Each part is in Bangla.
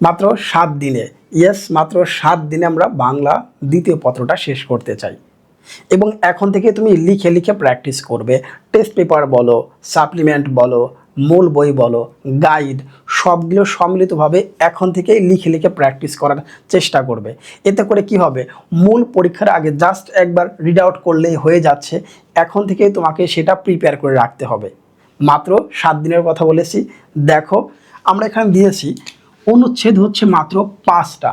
মাত্র সাত দিনে। ইয়েস মাত্র সাত দিনে আমরা বাংলা দ্বিতীয় পত্রটা শেষ করতে চাই। এবং এখন থেকে তুমি লিখে লিখে প্র্যাকটিস করবে। টেস্ট পেপার বলো সাপ্লিমেন্ট বলো, মূল বই বলো গাইড সবগুলো সম্মিলিতভাবে এখন থেকেই লিখে লিখে প্র্যাকটিস করার চেষ্টা করবে। এতে করে কি হবে? মূল পরীক্ষার আগে জাস্ট একবার রিড আউট করলেই হয়ে যাচ্ছে। এখন থেকেই তোমাকে সেটা প্রিপেয়ার করে রাখতে হবে। মাত্র সাত দিনের কথা বলেছি। দেখো, আমরা এখানে দিয়েছি অনুচ্ছেদ হচ্ছে মাত্র পাঁচটা।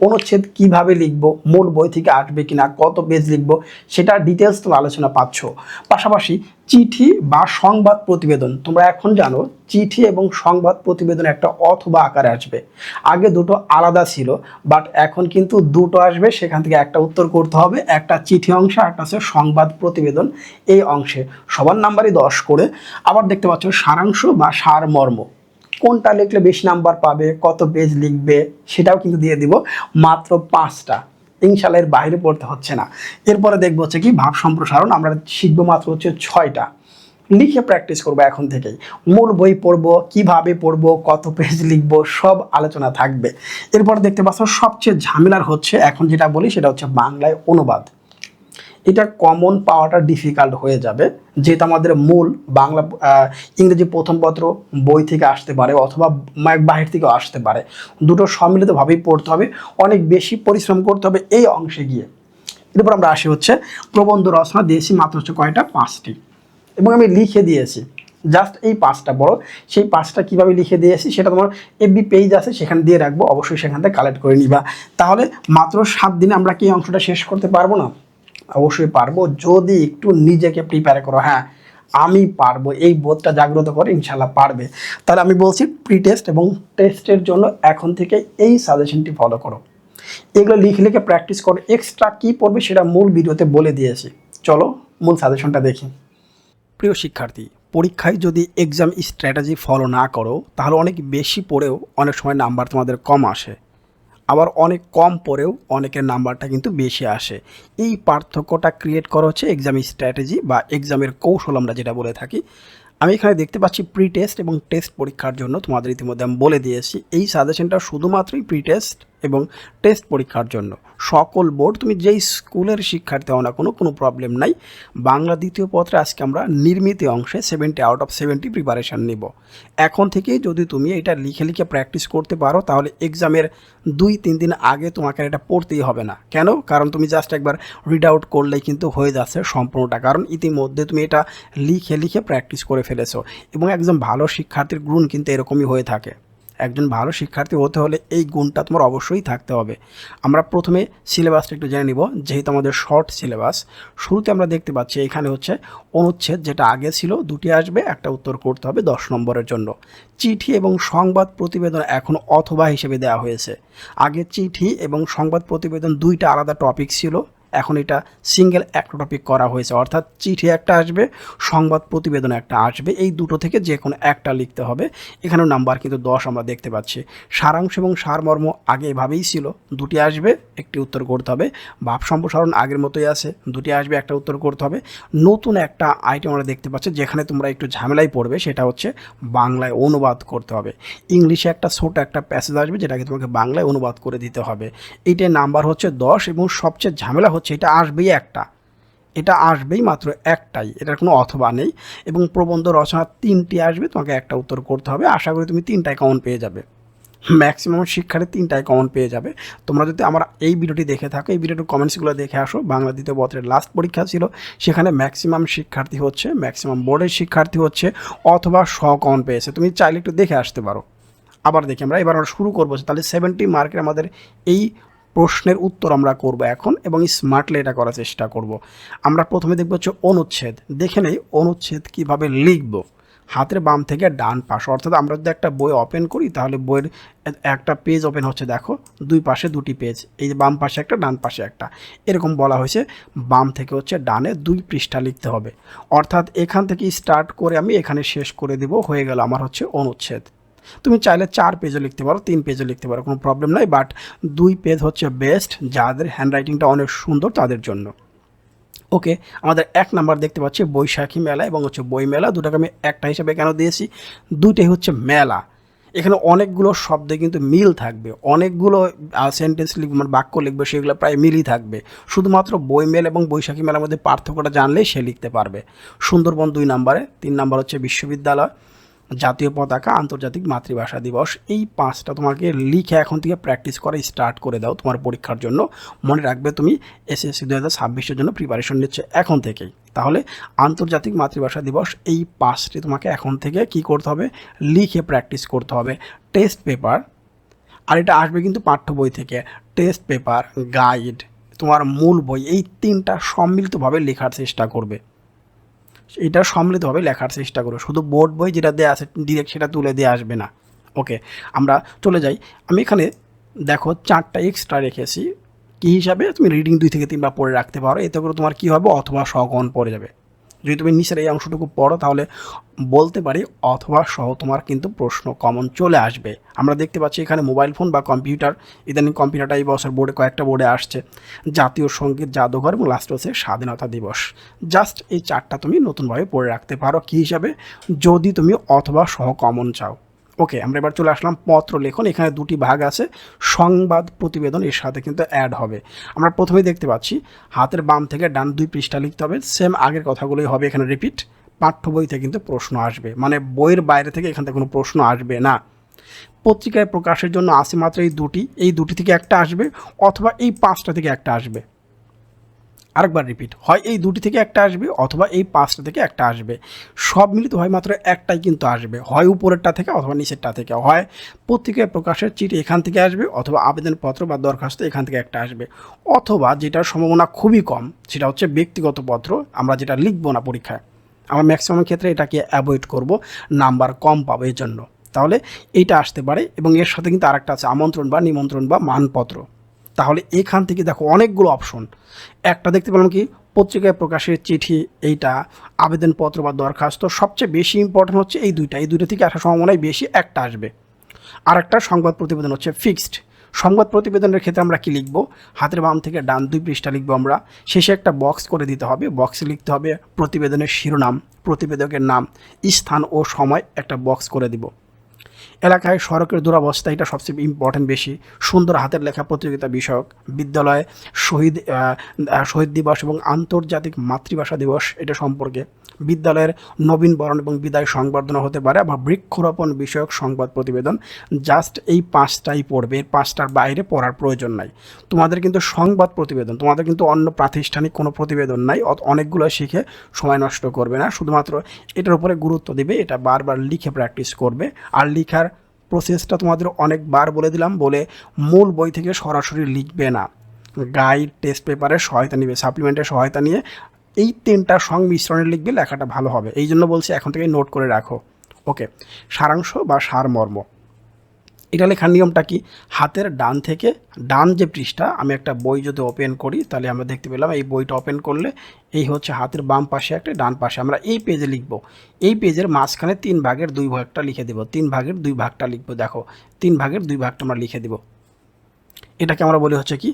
অনুচ্ছেদ কীভাবে লিখব, মূল বই থেকে আসবে কিনা, কত পেজ লিখব সেটা ডিটেলস তো আলোচনা পাচ্ছ। পাশাপাশি চিঠি বা সংবাদ প্রতিবেদন, তোমরা এখন জানো, চিঠি এবং সংবাদ প্রতিবেদন একটা অথবা আকারে আসবে। আগে দুটো আলাদা ছিল বাট এখন কিন্তু দুটো আসবে, সেখান থেকে একটা উত্তর করতে হবে, একটা চিঠি অংশ একটা হচ্ছে সংবাদ প্রতিবেদন এই অংশে। সবার নাম্বারই দশ করে। আবার দেখতে পাচ্ছ সারাংশ বা সারমর্ম। কোনটা লিখলে বেশি নাম্বার পাবে, কত পেজ লিখবে, সেটাও কিন্তু দিয়ে দিব মাত্র পাঁচটা। ইনশাল্লাহ এর বাইরে পড়তে হচ্ছে না। এরপরে দেখব হচ্ছে কি ভাব সম্প্রসারণ, আমরা শিখব মাত্র হচ্ছে ছয়টা। লিখে প্র্যাকটিস করব এখন থেকেই। মূল বই পড়ব, কীভাবে পড়ব, কত পেজ লিখব, সব আলোচনা থাকবে। এরপর দেখতে পাচ্ছ সবচেয়ে ঝামেলার হচ্ছে এখন যেটা বলি, সেটা হচ্ছে বাংলায় অনুবাদ। এটা কমন পাওয়াটা ডিফিকাল্ট হয়ে যাবে, যেহেতু আমাদের মূল বাংলা ইংরেজি প্রথম পত্র বই থেকে আসতে পারে অথবা বাহির থেকেও আসতে পারে। দুটো সম্মিলিতভাবেই পড়তে হবে, অনেক বেশি পরিশ্রম করতে হবে এই অংশে গিয়ে। এরপর আমরা আসি হচ্ছে প্রবন্ধ রচনা, দিয়েছি মাত্র হচ্ছে কয়টা? পাঁচটি। এবং আমি লিখে দিয়েছি জাস্ট এই পাঁচটা বড়। সেই পাঁচটা কীভাবে লিখে দিয়েছি সেটা তোমার এফবি পেজ আছে, সেখানে দিয়ে রাখব, অবশ্যই সেখান থেকে কালেক্ট করে নিবা। তাহলে মাত্র সাত দিনে আমরা কি অংশটা শেষ করতে পারব না? অবশ্যই পারব। যদি একটু নিজেকে প্রিপেয়ার করো হ্যাঁ আমি পারব। এই বোধটা জাগ্রত করে ইনশাল্লাহ পারবে। তাহলে আমি বলছি প্রি টেস্ট এবং টেস্টের জন্য এখন থেকে এই সাজেশনটি ফলো করো। এগুলো লিখে লিখে প্র্যাকটিস করো। এক্সট্রা কী পড়বে সেটা মূল ভিডিওতে বলে দিয়েছি। চলো মূল সাজেশনটা দেখি। প্রিয় শিক্ষার্থী, পরীক্ষায় যদি এক্সাম স্ট্র্যাটেজি ফলো না করো, তাহলে অনেক বেশি পড়েও অনেক সময় নাম্বার তোমাদের কম আসে। আবার অনেক কম পরেও অনেকের নাম্বারটা কিন্তু বেশি আসে। এই পার্থক্যটা ক্রিয়েট করা হচ্ছে এক্সাম স্ট্র্যাটেজি বা এক্সামের কৌশল আমরা যেটা বলে থাকি। আমি এখানে দেখতে পাচ্ছি প্রি টেস্ট এবং টেস্ট পরীক্ষার জন্য তোমাদের ইতিমধ্যে আমি বলে দিয়েছি। এই সাজেশনটা শুধুমাত্রই প্রি টেস্ট এবং টেস্ট পরীক্ষার জন্য। সকল বোর্ড তুমি যেই স্কুলের শিক্ষার্থী হও না কোনো কোনো প্রবলেম নাই। বাংলা দ্বিতীয় পত্রে আজকে আমরা নির্মিত অংশে seventy out of seventy preparation নিব। এখন থেকেই যদি তুমি এটা লিখে লিখে প্র্যাকটিস করতে পারো, তাহলে এক্সামের দুই, তিন দিন আগে তোমাকে এটা পড়তেই হবে না। কেন? কারণ তুমি জাস্ট একবার রিড আউট করলেই কিন্তু হয়ে যাচ্ছে সম্পূর্ণটা। কারণ ইতিমধ্যে তুমি এটা লিখে লিখে প্র্যাকটিস করে ফেলেছো। এবং একজন ভালো শিক্ষার্থীর গুণ কিন্তু এরকমই হয়ে থাকে। একজন ভালো শিক্ষার্থী হতে হলে এই গুণটা তোমার অবশ্যই থাকতে হবে। আমরা প্রথমে সিলেবাসটা একটু জেনে নিব, যেহেতু আমাদের শর্ট সিলেবাস শুরুতে আমরা দেখতে পাচ্ছি এখানে হচ্ছে অনুচ্ছেদ যেটা আগে ছিল, দুটি আসবে, একটা উত্তর করতে হবে দশ নম্বরের জন্য। চিঠি এবং সংবাদ প্রতিবেদন এখন অথবা হিসেবে দেওয়া হয়েছে। আগে চিঠি এবং সংবাদ প্রতিবেদন দুইটা আলাদা টপিক ছিল এখন এটা সিঙ্গেল একটা টপিক করা হয়েছে, অর্থাৎ চিঠি একটা আসবে, সংবাদ প্রতিবেদন একটা আসবে, এই দুটো থেকে যে কোনো একটা লিখতে হবে। এখানেও নাম্বার কিন্তু দশ আমরা দেখতে পাচ্ছি। সারাংশ এবং সারমর্ম আগে এভাবেই ছিল, দুটি আসবে, একটি উত্তর করতে হবে। ভাব সম্প্রসারণ আগের মতোই আছে, দুটি আসবে, একটা উত্তর করতে হবে। নতুন একটা আইটেম আমরা দেখতে পাচ্ছি, যেখানে তোমরা একটু ঝামেলায় পড়বে, সেটা হচ্ছে বাংলায় অনুবাদ করতে হবে। ইংলিশে একটা ছোট একটা প্যাসেজ আসবে, যেটাকে তোমাকে বাংলায় অনুবাদ করে দিতে হবে। এইটার নাম্বার হচ্ছে দশ এবং সবচেয়ে ঝামেলা হচ্ছে এটা আসবেই একটা। এটা আসবেই মাত্র একটাই, এটার কোনো অথবা নেই এবং প্রবন্ধ রচনা তিনটি আসবে, তোমাকে একটা উত্তর করতে হবে। আশা করি তুমি তিনটায় কমন পেয়ে যাবে। ম্যাক্সিমাম শিক্ষার্থী তিনটায় কমন পেয়ে যাবে। তোমরা যদি আমার এই ভিডিওটি দেখে থাকো, এই ভিডিওটির কমেন্টসগুলো দেখে আসো, বাংলা দ্বিতীয় বছরের লাস্ট পরীক্ষা ছিল, সেখানে ম্যাক্সিমাম শিক্ষার্থী হচ্ছে ম্যাক্সিমাম বোর্ডের শিক্ষার্থী হচ্ছে, অথবা স কমন পেয়েছে। তুমি চাইলে একটু দেখে আসতে পারো। আবার দেখি আমরা, এবার আমরা শুরু করব। তাহলে সেভেন্টি মার্কের আমাদের এই প্রশ্নের উত্তর আমরা করব এখন এবং স্মার্টলি এটা করার চেষ্টা করব। আমরা প্রথমে দেখব হচ্ছে অনুচ্ছেদ। দেখে নেই অনুচ্ছেদ কীভাবে লিখব। হাতের বাম থেকে ডান পাশ। অর্থাৎ আমরা যদি একটা বই ওপেন করি, তাহলে বইয়ের একটা পেজ ওপেন হচ্ছে, দেখো, দুই পাশে দুটি পেজ এই যে বাম পাশে একটা, ডান পাশে একটা। এরকম বলা হয়েছে, বাম থেকে হচ্ছে ডানে দুই পৃষ্ঠা লিখতে হবে। অর্থাৎ এখান থেকে স্টার্ট করে আমি এখানে শেষ করে দিব, হয়ে গেল আমার হচ্ছে অনুচ্ছেদ। তুমি চাইলে চার পেজও লিখতে পারো, তিন পেজও লিখতে পারো, কোনো প্রবলেম নাই বাট দুই পেজ হচ্ছে বেস্ট যাদের হ্যান্ডরাইটিংটা অনেক সুন্দর তাদের জন্য। ওকে আমাদের এক নাম্বার দেখতে পাচ্ছি, বৈশাখী মেলা এবং হচ্ছে বই মেলা, দুটাকে আমি একটা হিসাবে কেন দিয়েছি? দুইটাই হচ্ছে মেলা। এখানে অনেকগুলো শব্দে কিন্তু মিল থাকবে, অনেকগুলো সেন্টেন্স লিখবে মানে বাক্য লিখবে, সেগুলো প্রায় মিলই থাকবে। শুধুমাত্র বই মেল এবং বৈশাখী মেলার মধ্যে পার্থক্যটা জানলেই সে লিখতে পারবে। সুন্দরবন দুই নম্বরে তিন নম্বর হচ্ছে বিশ্ববিদ্যালয় জাতীয় পতাকা, আন্তর্জাতিক মাতৃভাষা দিবস, এই পাঁচটা তোমাকে লিখে এখন থেকে প্র্যাকটিস করা স্টার্ট করে দাও তোমার পরীক্ষার জন্য। মনে রাখবে তুমি এসএসসি দু হাজার ছাব্বিশের জন্য প্রিপারেশন নিচ্ছে এখন থেকেই। তাহলে আন্তর্জাতিক মাতৃভাষা দিবস, এই পাঁচটি তোমাকে এখন থেকে কি করতে হবে? লিখে প্র্যাকটিস করতে হবে। টেস্ট পেপার আর এটা আসবে কিন্তু পাঠ্য বই থেকে। টেস্ট পেপার গাইড তোমার মূল বই, এই তিনটা সম্মিলিতভাবে লেখার চেষ্টা করবে। এটা সম্মিলিতভাবে লেখার চেষ্টা করো। শুধু বোর্ড বই যেটা দেওয়া আছে ডিরেক্ট সেটা তুলে দিয়ে আসবে না। ওকে আমরা চলে যাই। আমি এখানে দেখো চারটা এক্সট্রা রেখেছি। কী হিসাবে? তুমি রিডিং দুই থেকে তিনবার পড়ে রাখতে পারো। এতে করে তোমার কী হবে? অথবা সগণ পড়ে যাবে। যদি তুমি নিচের এই অংশটুকু পড়ো, তাহলে বলতে পারি অথবা সহ তোমার কিন্তু প্রশ্ন কমন চলে আসবে। আমরা দেখতে পাচ্ছি এখানে মোবাইল ফোন বা কম্পিউটার ইদানিং কম্পিউটারটা এই বছর বোর্ডে, কয়েকটা বোর্ডে আসছে। জাতীয় সংগীত, জাদুঘর এবং লাস্ট হচ্ছে স্বাধীনতা দিবস। জাস্ট এই চারটা তুমি নতুনভাবে পড়ে রাখতে পারো। কী হিসাবে? যদি তুমি অথবা সহ কমন চাও। ওকে আমরা এবার চলে আসলাম পত্র লেখন এখানে দুটি ভাগ আছে। সংবাদ প্রতিবেদন, এর সাথে কিন্তু অ্যাড হবে। আমরা প্রথমেই দেখতে পাচ্ছি, হাতের বাম থেকে ডান দুই পৃষ্ঠা লিখতে হবে। সেম আগের কথাগুলোই হবে এখানে রিপিট পাঠ্য বইতে কিন্তু প্রশ্ন আসবে। মানে বইয়ের বাইরে থেকে এখান থেকে কোনো প্রশ্ন আসবে না। পত্রিকায় প্রকাশের জন্য আসে মাত্র এই দুটি। এই দুটি থেকে একটা আসবে, অথবা এই পাঁচটা থেকে একটা আসবে। আরেকবার রিপিট হয় এই দুটি থেকে একটা আসবে অথবা এই পাঁচটা থেকে একটা আসবে। সব মিলিত হয় মাত্র একটাই কিন্তু আসবে, হয় উপরেরটা থেকে অথবা নিচেরটা থেকে, হয় পত্রিকায় প্রকাশের চিঠি এখান থেকে আসবে অথবা আবেদনপত্র বা দরখাস্ত এখান থেকে একটা আসবে। অথবা যেটার সম্ভাবনা খুবই কম, সেটা হচ্ছে ব্যক্তিগত পত্র, আমরা যেটা লিখব না পরীক্ষায়। আমরা ম্যাক্সিমাম ক্ষেত্রে এটাকে অ্যাভয়েড করব নাম্বার কম পাবো এই জন্য তাহলে এইটা আসতে পারে এবং এর সাথে কিন্তু আরেকটা আছে আমন্ত্রণ বা নিমন্ত্রণ বা মানপত্র। তাহলে এখান থেকে দেখো অনেকগুলো অপশন একটা দেখতে পেলাম কি, পত্রিকায় প্রকাশের চিঠি, এইটা, আবেদনপত্র বা দরখাস্ত, সবচেয়ে বেশি ইম্পর্টেন্ট হচ্ছে এই দুইটা। এই দুইটা থেকে আসার সম্ভাবনাই বেশি একটা আসবে। আর একটা সংবাদ প্রতিবেদন হচ্ছে ফিক্সড সংবাদ প্রতিবেদনের ক্ষেত্রে আমরা কি লিখব? হাতের বাম থেকে ডান দুই পৃষ্ঠা লিখব আমরা। শেষে একটা বক্স করে দিতে হবে। বক্সে লিখতে হবে প্রতিবেদনের শিরোনাম, প্রতিবেদকের নাম, স্থান ও সময় একটা বক্স করে দিব। এলাকায় সড়কের দুরাবস্থা এটা সবচেয়ে ইম্পর্টেন্ট বেশি। সুন্দর হাতের লেখা প্রতিযোগিতা বিষয়ক বিদ্যালয়ে, শহীদ শহীদ দিবস এবং আন্তর্জাতিক মাতৃভাষা দিবস এটা সম্পর্কে। বিদ্যালয়ের নবীন বরণ এবং বিদায় সংবর্ধনা হতে পারে। আবার বৃক্ষরোপণ বিষয়ক সংবাদ প্রতিবেদন জাস্ট এই পাঁচটাই পড়বে। এর পাঁচটার বাইরে পড়ার প্রয়োজন নাই। তোমাদের কিন্তু সংবাদ প্রতিবেদন, তোমাদের কিন্তু অন্য প্রাতিষ্ঠানিক কোনো প্রতিবেদন নাই। অনেকগুলো শিখে সময় নষ্ট করবে না। শুধুমাত্র এটার উপরে গুরুত্ব দিবে, এটা বারবার লিখে প্র্যাকটিস করবে। আর লিখার প্রসেসটা তোমাদের অনেকবার বলে দিলাম, বলে মূল বই থেকে সরাসরি লিখবে না। গাইড টেস্ট পেপারের সহায়তা নিবে সাপ্লিমেন্টের সহায়তা নিয়ে এই তিনটা সংমিশ্রণে লিখবে লেখাটা ভালো হবে। এই জন্য বলছি এখন থেকে নোট করে রাখো। ওকে সারাংশ বা সারমর্ম। এটা লেখার নিয়মটা কি? হাতের ডান থেকে ডান যে পৃষ্ঠা, আমি একটা বই যদি ওপেন করি, তাহলে আমরা দেখতে পেলাম এই বইটা ওপেন করলে এই হচ্ছে হাতের বাম পাশে একটা, ডান পাশে আমরা এই পেজে লিখব। এই পেজের মাঝখানে তিন ভাগের দুই ভাগটা লিখে দেব। তিন ভাগের দুই ভাগটা লিখব, দেখো। তিন ভাগের দুই ভাগটা আমরা লিখে দেব। এটাকে আমরা বলি হচ্ছে কি?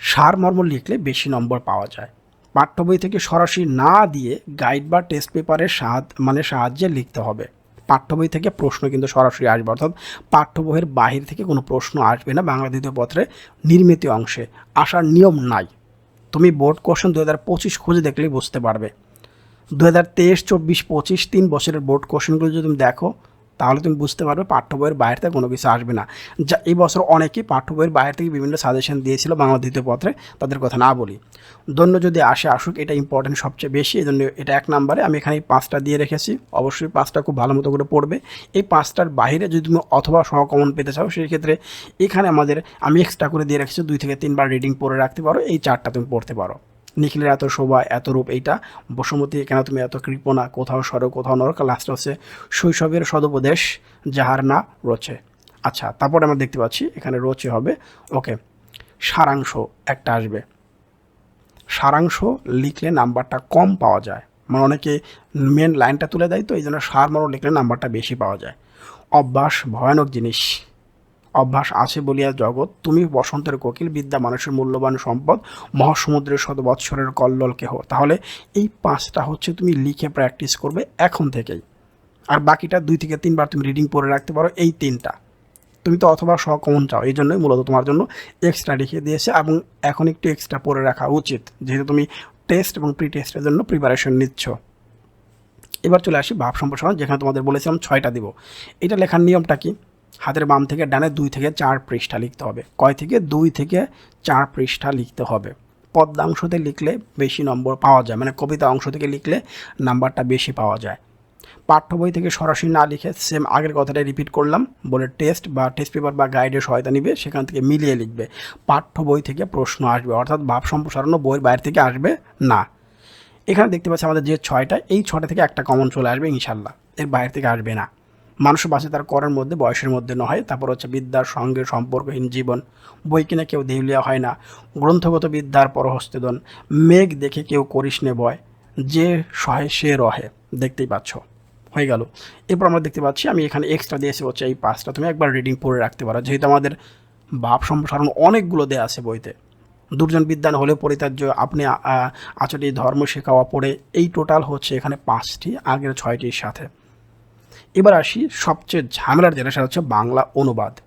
সারমর্ম লিখলে বেশি নম্বর পাওয়া যায়। পাঠ্য বই থেকে সরাসরি না দিয়ে গাইড বা টেস্ট পেপারের সাহায্য মানে সাহায্যে লিখতে হবে। পাঠ্য বই থেকে প্রশ্ন কিন্তু সরাসরি আসবে, অর্থাৎ পাঠ্য বইয়ের বাহির থেকে কোনো প্রশ্ন আসবে না বাংলা দ্বিতীয় পত্রে নির্মিত অংশে। আসার নিয়ম নাই। তুমি বোর্ড কোশ্চেন দু হাজার পঁচিশ খুঁজে দেখলেই বুঝতে পারবে। দু হাজার তেইশ, চব্বিশ, পঁচিশ, তিন বছরের বোর্ড কোশ্চেনগুলো যদি তুমি দেখো তাহলে তুমি বুঝতে পারবে পাঠ্য বইয়ের বাইরে থেকে কোনো কিছু আসবে না। যা এই বছর অনেকেই পাঠ্য বইয়ের বাইরে থেকে বিভিন্ন সাজেশন দিয়েছিল বাংলা দ্বিতীয় পত্রে, তাদের কথা না বলি। দন্য যদি আসে, আসুক, এটা ইম্পর্টেন্ট সবচেয়ে বেশি, এই জন্য এটা এক নাম্বারে। আমি এখানে পাঁচটা দিয়ে রেখেছি। অবশ্যই পাঁচটা খুব ভালো মতো করে পড়বে। এই পাঁচটার বাইরে যদি তুমি অথবা সহকমন পেতে চাও সেই ক্ষেত্রে এখানে আমাদের আমি এক্সট্রা করে দিয়ে রেখেছি, দুই থেকে তিনবার রিডিং পড়ে রাখতে পারো, এই চারটা তুমি পড়তে পারো। নিখিলের এত শোভা, এত রূপ এইটা। বসুমতী, কেন তুমি এত কৃপণা কোথাও সড়ক কোথাও নরক লাস্ট হচ্ছে শৈশবের সদুপদেশ, যাহার না রচে। আচ্ছা তারপরে আমরা দেখতে পাচ্ছি, এখানে রচে হবে। ওকে সারাংশ, একটা আসবে। সারাংশ লিখলে নাম্বারটা কম পাওয়া যায়। মানে অনেকে মেন লাইনটা তুলে দেয় তো এই জন্য সারমর্ম লিখলে নাম্বারটা বেশি পাওয়া যায়। অভ্যাস ভয়ানক জিনিস। অভ্যাস আছে বলিয়া জগৎ, তুমি বসন্তের কোকিল, বিদ্যা মানুষের মূল্যবান সম্পদ, মহাসমুদ্রের শত বৎসরের কল্লোল কেহ। তাহলে এই পাঁচটা হচ্ছে তুমি লিখে প্র্যাকটিস করবে এখন থেকেই। আর বাকিটা দুই থেকে তিনবার তুমি রিডিং পড়ে রাখতে পারো এই তিনটা। তুমি তো অথবা স কমন চাও, এই জন্যই মূলত তোমার জন্য এক্সট্রা লিখে দিয়েছে এবং এখন একটু এক্সট্রা পড়ে রাখা উচিত, যেহেতু তুমি টেস্ট এবং প্রি টেস্টের জন্য প্রিপারেশন নিচ্ছ। এবার চলে আসি ভাব সম্প্রসারণ, যেখানে তোমাদের বলেছিলাম ছয়টা দিব। এটা লেখার নিয়মটা কি? হাতের বাম থেকে ডানে দুই থেকে চার পৃষ্ঠা লিখতে হবে। কয় থেকে? দুই থেকে চার পৃষ্ঠা লিখতে হবে। পদ্মা অংশতে লিখলে বেশি নম্বর পাওয়া যায়। মানে কবিতা অংশ থেকে লিখলে নাম্বারটা বেশি পাওয়া যায়। পাঠ্য বই থেকে সরাসরি না লিখে সেম আগের কথাটা রিপিট করলাম। বলে টেস্ট বা টেস্ট পেপার বা গাইডের সহায়তা নিবে, সেখান থেকে মিলিয়ে লিখবে। পাঠ্য বই থেকে প্রশ্ন আসবে, অর্থাৎ ভাব সম্প্রসারণও বইয়ের বাইরে থেকে আসবে না। এখানে দেখতে পাচ্ছি আমাদের যে ছয়টা, এই ছটা থেকে একটা কমন চলে আসবে ইনশাল্লাহ এর বাইরে থেকে আসবে না। মানুষ বাঁচে তার করার মধ্যে, বয়সের মধ্যে নয়। তারপর হচ্ছে বিদ্যার সঙ্গে, সম্পর্কহীন জীবন। বই কিনে কেউ দেউলিয়া হয় না। গ্রন্থগত বিদ্যার পরহস্তেদন। মেঘ দেখে কেউ করিস নে বয় যে সহে, সে রহে। দেখতেই পাচ্ছ। হয়ে গেল। এরপর আমরা দেখতে পাচ্ছি, আমি এখানে এক্সট্রা দিয়েছি হচ্ছে এই পাঁচটা। তুমি একবার রিডিং পড়ে রাখতে পারো। যেহেতু আমাদের ভাব সম্প্রসারণ অনেকগুলো দেয়া আছে বইতে। দুর্জন বিদ্যান হলে পরিতার্য আপনি আচরি ধর্ম শেখাওয়া পড়ে। এই টোটাল হচ্ছে এখানে পাঁচটি, আগের ছয়টির সাথে। এবার আসি সবচেয়ে ঝামেলার যেটা সেটা হচ্ছে বাংলা অনুবাদ।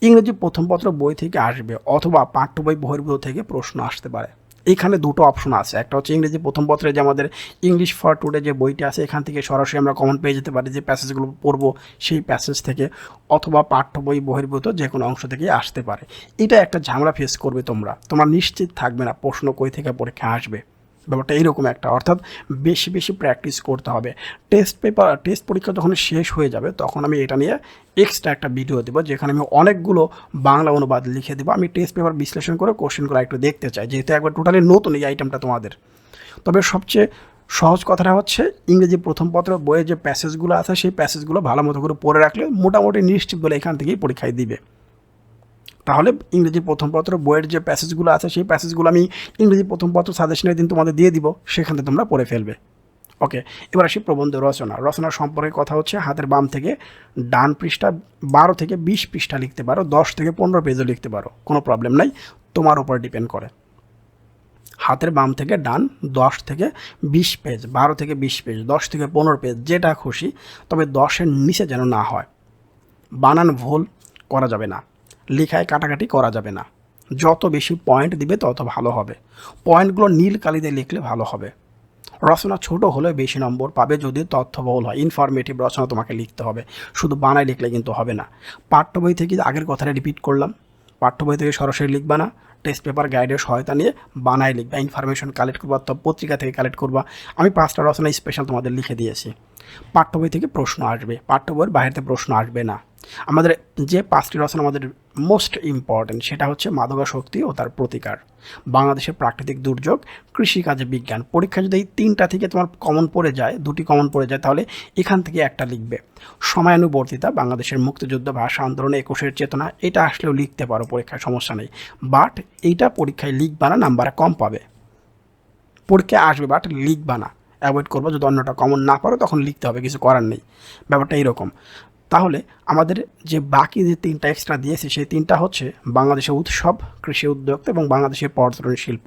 ইংরেজি প্রথম পত্র বই থেকে আসবে অথবা পাঠ্য বই বহির্ভূত থেকে প্রশ্ন আসতে পারে। এখানে দুটো অপশন আছে। একটা হচ্ছে ইংরেজি প্রথম পত্রে যে আমাদের ইংলিশ ফর টুডে যে বইটা আছে, এখান থেকে সরাসরি আমরা কমন পেয়ে যেতে পারি যে প্যাসেজগুলো পড়ব সেই প্যাসেজ থেকে, অথবা পাঠ্য বই বহির্ভূত যে কোনো অংশ থেকে আসতে পারে। এটা একটা ঝামেলা ফেস করবে তোমরা। তোমরা নিশ্চিত থাকবে না প্রশ্ন কই থেকে পরীক্ষা আসবে। ব্যাপারটা এইরকম একটা। অর্থাৎ বেশি বেশি প্র্যাকটিস করতে হবে। টেস্ট পেপার টেস্ট পরীক্ষা যখন শেষ হয়ে যাবে, তখন আমি এটা নিয়ে এক্সট্রা একটা ভিডিও দেবো, যেখানে আমি অনেকগুলো বাংলা অনুবাদ লিখে দেবো। আমি টেস্ট পেপার বিশ্লেষণ করে কোশ্চেনগুলো একটু দেখতে চাই, যেহেতু একবার টোটালি নতুন এই আইটেমটা তোমাদের। তবে সবচেয়ে সহজ কথাটা হচ্ছে, ইংরেজি প্রথম পত্র বইয়ের যে প্যাসেজগুলো আছে, সেই প্যাসেজগুলো ভালো মতো করে পড়ে রাখলে মোটামুটি নিশ্চিত বলে এখান থেকেই পরীক্ষায় দিবে। তাহলে ইংরেজি প্রথম পত্র বইয়ের যে প্যাসেজগুলো আছে, সেই প্যাসেজগুলো আমি ইংরেজি প্রথম পত্র সাজেশনের দিন তোমাদের দিয়ে দিব, সেখানে তোমরা পড়ে ফেলবে। ওকে এবার আসি প্রবন্ধ রচনা। রচনা সম্পর্কে কথা হচ্ছে হাতের বাম থেকে ডান পৃষ্ঠা বারো থেকে বিশ পৃষ্ঠা লিখতে পারো, দশ থেকে পনেরো পেজও লিখতে পারো, কোনো প্রবলেম নাই, তোমার উপর ডিপেন্ড করে। হাতের বাম থেকে ডান দশ থেকে বিশ পেজ বারো থেকে বিশ পেজ দশ থেকে পনেরো পেজ যেটা খুশি, তবে দশের নিচে যেন না হয়। বানান ভুল, করা যাবে না। লেখায় কাটাকাটি করা যাবে না। যত বেশি পয়েন্ট দিবে, তত ভালো হবে। পয়েন্টগুলো নীল কালিতে লিখলে ভালো হবে। রচনা ছোট হলে বেশি নম্বর পাবে যদি তথ্যবহুল হয়। ইনফরমেটিভ রচনা তোমাকে লিখতে হবে। শুধু বানায় লিখলে কিন্তু হবে না। পাঠ্য বই থেকে আগের কথাটা রিপিট করলাম। পাঠ্য বই থেকে সরাসরি লিখবা না। টেস্ট পেপার গাইডের সহায়তা নিয়ে বানায় লিখবা। ইনফরমেশন কালেক্ট করবা তো পত্রিকা থেকে কালেক্ট করবা। আমি পাঁচটা রচনা স্পেশাল তোমাদের লিখে দিয়েছি। পাঠ্য বই থেকে প্রশ্ন আসবে। পাঠ্য বইয়ের বাইরেতে প্রশ্ন আসবে না। আমাদের যে পাঁচটি রচনা আমাদের মোস্ট ইম্পর্ট্যান্ট সেটা হচ্ছে মাদকাশক্তি ও তার প্রতিকার। বাংলাদেশের প্রাকৃতিক দুর্যোগ কৃষিকাজে বিজ্ঞান। পরীক্ষা যদি এই তিনটা থেকে তোমার কমন পড়ে যায়, দুটি কমন পড়ে যায়, তাহলে এখান থেকে একটা লিখবে। সময়ানুবর্তিতা, বাংলাদেশের মুক্তিযুদ্ধ, ভাষা আন্দোলনে, একুশের চেতনা, এটা আসলেও লিখতে পারো, পরীক্ষায় সমস্যা নেই। বাট এইটা পরীক্ষায় লিখবা না নাম্বার কম পাবে। পরীক্ষায় আসবে বাট লিখবা না। অ্যাভয়েড করব, যদি অন্যটা কমন না পারো, তখন লিখতে হবে, কিছু করার নেই। ব্যাপারটা এইরকম তাহলে আমাদের যে বাকি যে তিনটা এক্সট্রা দিয়েছে, সেই তিনটা হচ্ছে বাংলাদেশের উৎসব, কৃষি উদ্যোক্তা এবং বাংলাদেশের পর্যটন শিল্প।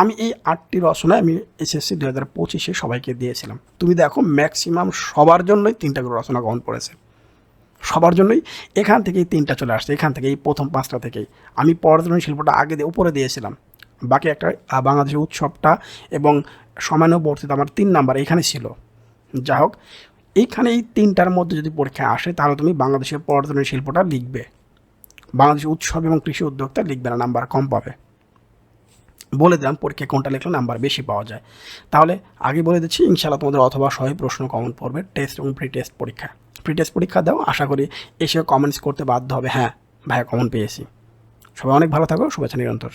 আমি এই আটটি রচনা আমি এসএসসি দু হাজার পঁচিশে সবাইকে দিয়েছিলাম। তুমি দেখো ম্যাক্সিমাম সবার জন্যই তিনটা করে রচনা গ্রহণ করেছে। সবার জন্যই এখান থেকেই তিনটা চলে আসছে, এখান থেকে এই প্রথম পাঁচটা থেকেই। আমি পর্যটন শিল্পটা আগে দিয়ে উপরে দিয়েছিলাম। বাকি একটা বাংলাদেশের উৎসবটা এবং সমানুবর্তিত আমার তিন নাম্বার এখানে ছিল। যা হোক এইখানে এই তিনটার মধ্যে যদি পরীক্ষা আসে, তাহলে তুমি বাংলাদেশের পর্যটন শিল্পটা লিখবে। বাংলাদেশের উৎসব এবং কৃষি উদ্যোক্তা লিখবে না, নাম্বার কম পাবে। বলে দিলাম পরীক্ষায় কোনটা লিখলে নাম্বার বেশি পাওয়া যায়। তাহলে আগে বলে দিচ্ছি, ইনশাআল্লাহ তোমাদের অথবা সহি প্রশ্ন কমন পড়বে, টেস্ট এবং প্রি টেস্ট পরীক্ষা। প্রি টেস্ট পরীক্ষা দাও, আশা করি এসে কমেন্টস করতে বাধ্য হবে। হ্যাঁ ভাইয়া কমন পেয়েছি। সবাই অনেক ভালো থাকো, শুভেচ্ছা নিরন্তর।